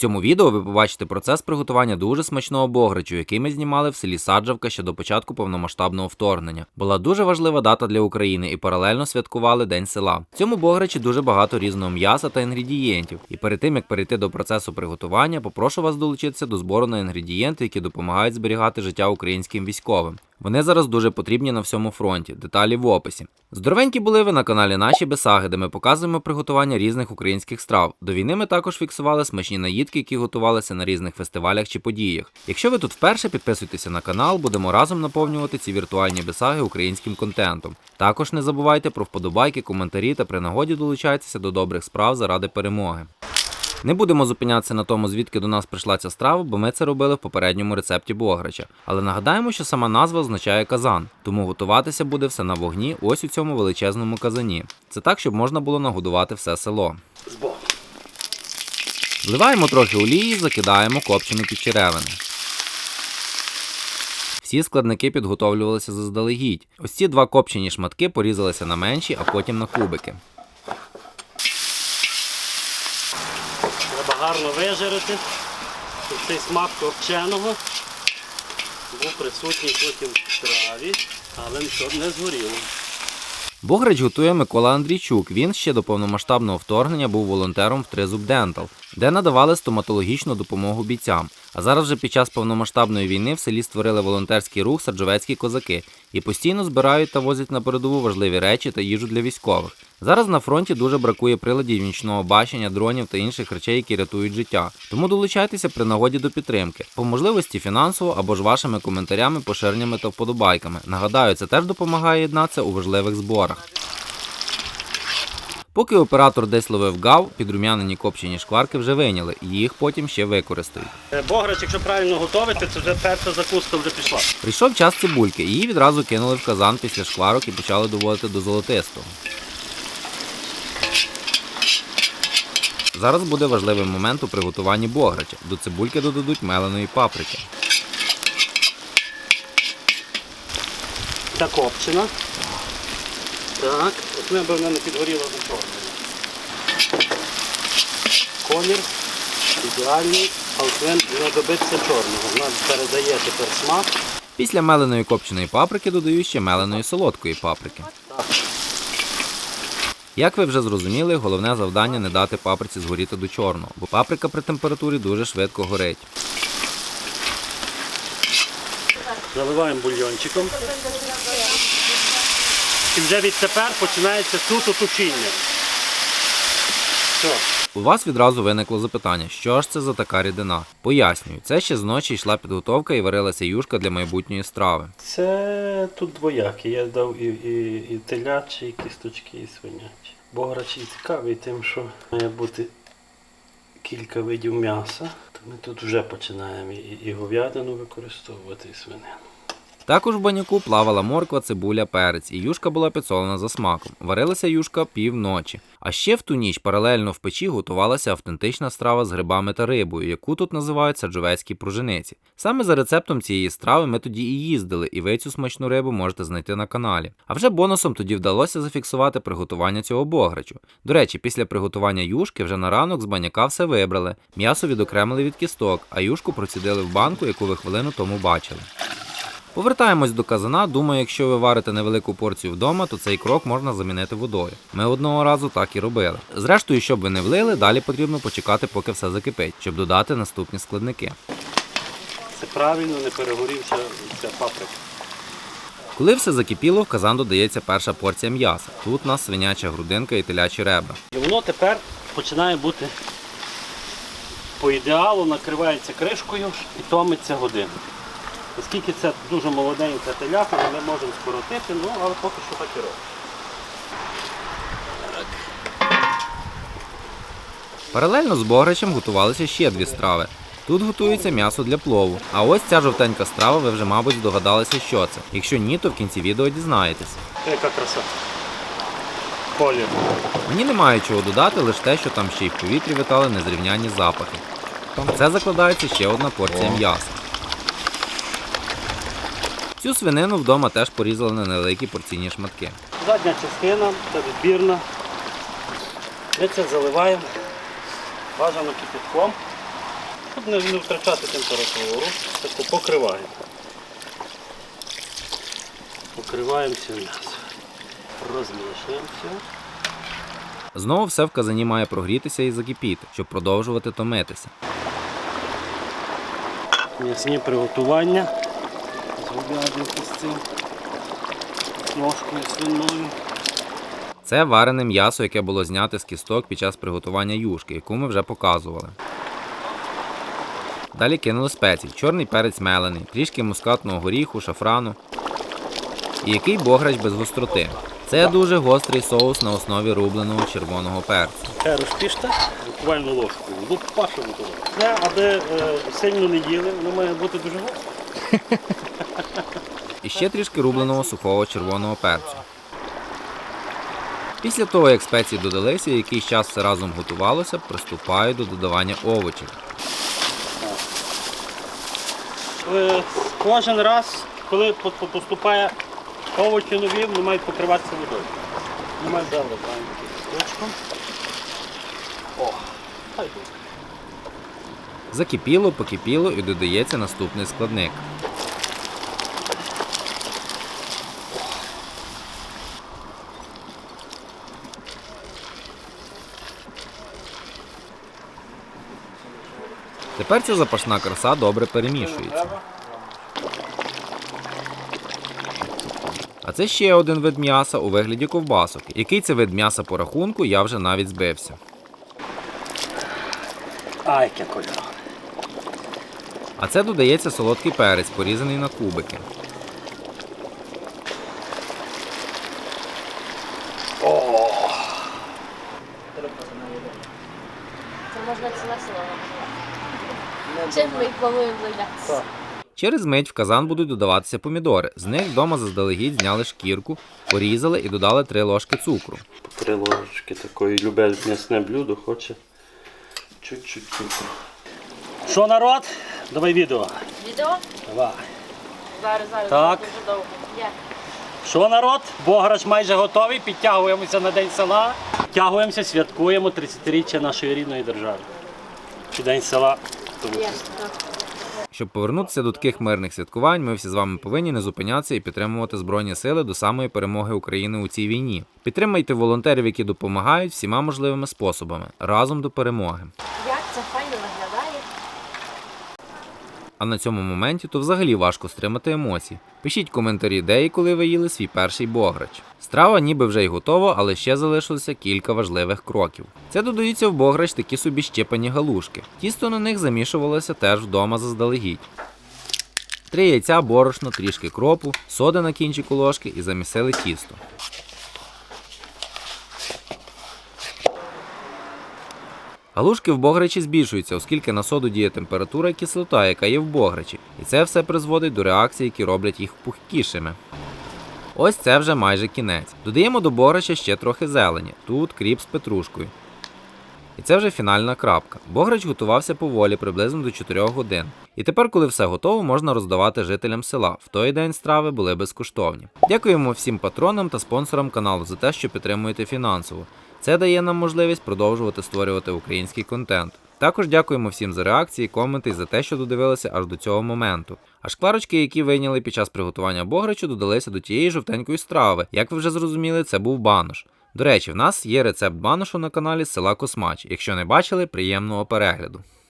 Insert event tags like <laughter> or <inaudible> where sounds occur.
цьому відео ви побачите процес приготування дуже смачного бограчу, який ми знімали в селі Саджавка ще до початку повномасштабного вторгнення. Була дуже важлива дата для України і паралельно святкували День села. В цьому бограчі дуже багато різного м'яса та інгредієнтів. І перед тим як перейти до процесу приготування, попрошу вас долучитися до збору на інгредієнти, які допомагають зберігати життя українським військовим. Вони зараз дуже потрібні на всьому фронті. Деталі в описі. Здоровенькі були ви на каналі Наші Бесаги, де ми показуємо приготування різних українських страв. До війни ми також фіксували смачні наїдки, які готувалися на різних фестивалях чи подіях. Якщо ви тут вперше, підписуйтеся на канал, будемо разом наповнювати ці віртуальні бесаги українським контентом. Також не забувайте про вподобайки, коментарі та при нагоді долучайтеся до добрих справ заради перемоги. Не будемо зупинятися на тому, звідки до нас прийшла ця страва, бо ми це робили в попередньому рецепті бограча. Але нагадаємо, що сама назва означає казан, тому готуватися буде все на вогні, ось у цьому величезному казані. Це так, щоб можна було нагодувати все село. Вливаємо трохи олії, закидаємо копчену підчеревину. Всі складники підготовлювалися заздалегідь. Ось ці два копчені шматки порізалися на менші, а потім на кубики. Гарно вижарити, щоб цей смак копченого був присутній потім в страві, але щоб не згоріло. Бограч готує Микола Андрійчук. Він ще до повномасштабного вторгнення був волонтером в Тризуб Дентал, де надавали стоматологічну допомогу бійцям. А зараз вже під час повномасштабної війни в селі створили волонтерський рух Саджовецькі козаки і постійно збирають та возять на передову важливі речі та їжу для військових. Зараз на фронті дуже бракує приладів нічного бачення, дронів та інших речей, які рятують життя. Тому долучайтеся при нагоді до підтримки, по можливості фінансово або ж вашими коментарями, поширеннями та вподобайками. Нагадаю, це теж допомагає єднатися у важливих зборах. Поки оператор десь ловив гав, підрум'янені копчені шкварки вже вийняли, і їх потім ще використають. Е, Бограч, якщо правильно готувати, це вже перша закуска вже пішла. Прийшов час цибульки, її відразу кинули в казан після шкварок і почали доводити до золотистого. Зараз буде важливий момент у приготуванні бограча. До цибульки додадуть меленої паприки. Та копчена. Так, от ми, вона не підгоріла до чорного. Колір ідеальний, але він не добиться чорного. Вона передає тепер смак. Після меленої копченої паприки додають ще меленої солодкої паприки. Так. Як ви вже зрозуміли, головне завдання не дати паприці згоріти до чорного, бо паприка при температурі дуже швидко горить. Заливаємо бульйончиком. І вже відтепер починається суто тушіння. Все. У вас відразу виникло запитання, що ж це за така рідина? Пояснюю, це ще зночі йшла підготовка і варилася юшка для майбутньої страви. Це тут двоякі. Я дав і, і, і телячі, і кісточки, і свинячі. Бограчі цікавий тим, що має бути кілька видів м'яса. То ми тут вже починаємо і, і говядину використовувати, і свинину. Також в баняку плавала морква, цибуля, перець, і юшка була підсолена за смаком. Варилася юшка півночі. А ще в ту ніч паралельно в печі готувалася автентична страва з грибами та рибою, яку тут називають саджовецькі пружениці. Саме за рецептом цієї страви ми тоді і їздили, і ви цю смачну рибу можете знайти на каналі. А вже бонусом тоді вдалося зафіксувати приготування цього бограчу. До речі, після приготування юшки вже на ранок з баняка все вибрали, м'ясо відокремили від кісток, а юшку процідили в банку, яку ви хвилину тому бачили. Повертаємось до казана. Думаю, якщо ви варите невелику порцію вдома, то цей крок можна замінити водою. Ми одного разу так і робили. Зрештою, щоб ви не влили, далі потрібно почекати, поки все закипить, щоб додати наступні складники. Це правильно, не перегорівся ця паприка. Коли все закипіло, в казан додається перша порція м'яса. Тут у нас свиняча грудинка і телячі ребра. І воно тепер починає бути по ідеалу, накривається кришкою і томиться годину. Оскільки це дуже молоденька теляха, ми не можемо скоротити, ну але поки що так і робимо. Паралельно з бограчем готувалися ще дві страви. Тут готується м'ясо для плову. А ось ця жовтенька страва, ви вже, мабуть, здогадалися, що це. Якщо ні, то в кінці відео дізнаєтесь. Яка краса. Колір. Мені немає чого додати, лише те, що там ще й в повітрі витали незрівнянні запахи. Це закладається ще одна порція м'яса. Цю свинину вдома теж порізали на невеликі порційні шматки. Задня частина, це відбірна. Ми це заливаємо бажано кипятком. Щоб не, втрачати температуру, таку покриваємо. Покриваємо все м'ясо. Розмішуємо все. Знову все в казані має прогрітися і закипіти, щоб продовжувати томитися. М'ясні приготування говядинки з цим. Свиною. Це варене м'ясо, яке було знято з кісток під час приготування юшки, яку ми вже показували. Далі кинули спеції, чорний перець мелений, трішки мускатного горіху, шафрану. І який бограч без гостроти. Це дуже гострий соус на основі рубленого червоного перцю. Хай розпіште буквально ложкою. Лупашимо туди. Це, аби е, сильно не їли, воно має бути дуже гостре. <laughs> Ще трішки рубленого сухого червоного перцю. Після того, як спеції додалися і якийсь час все разом готувалося, приступаю до додавання овочів. Е, Кожен раз, коли по- по- поступає овочі нові, вони мають покриватися водою. Мають. О, хай тут. Закипіло, покипіло і додається наступний складник. Тепер ця запашна краса добре перемішується. А це ще один вид м'яса у вигляді ковбасок. Який це вид м'яса по рахунку, я вже навіть збився. Ай, яке кольорове. А це додається солодкий перець, порізаний на кубики. Це можна ціле село. Чим ми плануємо? Через мить в казан будуть додаватися помідори. З них вдома заздалегідь зняли шкірку, порізали і додали 3 ложки цукру. Три ложечки такої любе м'ясне блюдо, хоче чуть-чуть цукру. Що народ? Давай відео. Відео? Давай. Зараз, зараз. Так. Дуже довго. Що народ? Бограч майже готовий, підтягуємося на День села. Підтягуємося, святкуємо 30-річчя нашої рідної держави. Чи День села. Тому. Щоб повернутися до таких мирних святкувань, ми всі з вами повинні не зупинятися і підтримувати Збройні сили до самої перемоги України у цій війні. Підтримайте волонтерів, які допомагають всіма можливими способами разом до перемоги. Як це файно виглядає? А на цьому моменті то взагалі важко стримати емоції. Пишіть коментарі, де і коли ви їли свій перший бограч. Страва ніби вже й готова, але ще залишилося кілька важливих кроків. Це додаються в бограч такі собі щепані галушки. Тісто на них замішувалося теж вдома заздалегідь. Три яйця, борошно, трішки кропу, сода на кінчику ложки і замісили тісто. Галушки в бограчі збільшуються, оскільки на соду діє температура і кислота, яка є в бограчі, і це все призводить до реакцій, які роблять їх пухкішими. Ось це вже майже кінець. Додаємо до бограча ще трохи зелені, тут кріп з петрушкою. І це вже фінальна крапка. Бограч готувався поволі приблизно до 4 годин. І тепер, коли все готово, можна роздавати жителям села. В той день страви були безкоштовні. Дякуємо всім патронам та спонсорам каналу за те, що підтримуєте фінансово. Це дає нам можливість продовжувати створювати український контент. Також дякуємо всім за реакції, коменти і за те, що додивилися аж до цього моменту. А шкварочки, які вийняли під час приготування бограчу, додалися до тієї жовтенької страви. Як ви вже зрозуміли, це був банош. До речі, в нас є рецепт баношу на каналі села Космач. Якщо не бачили, приємного перегляду.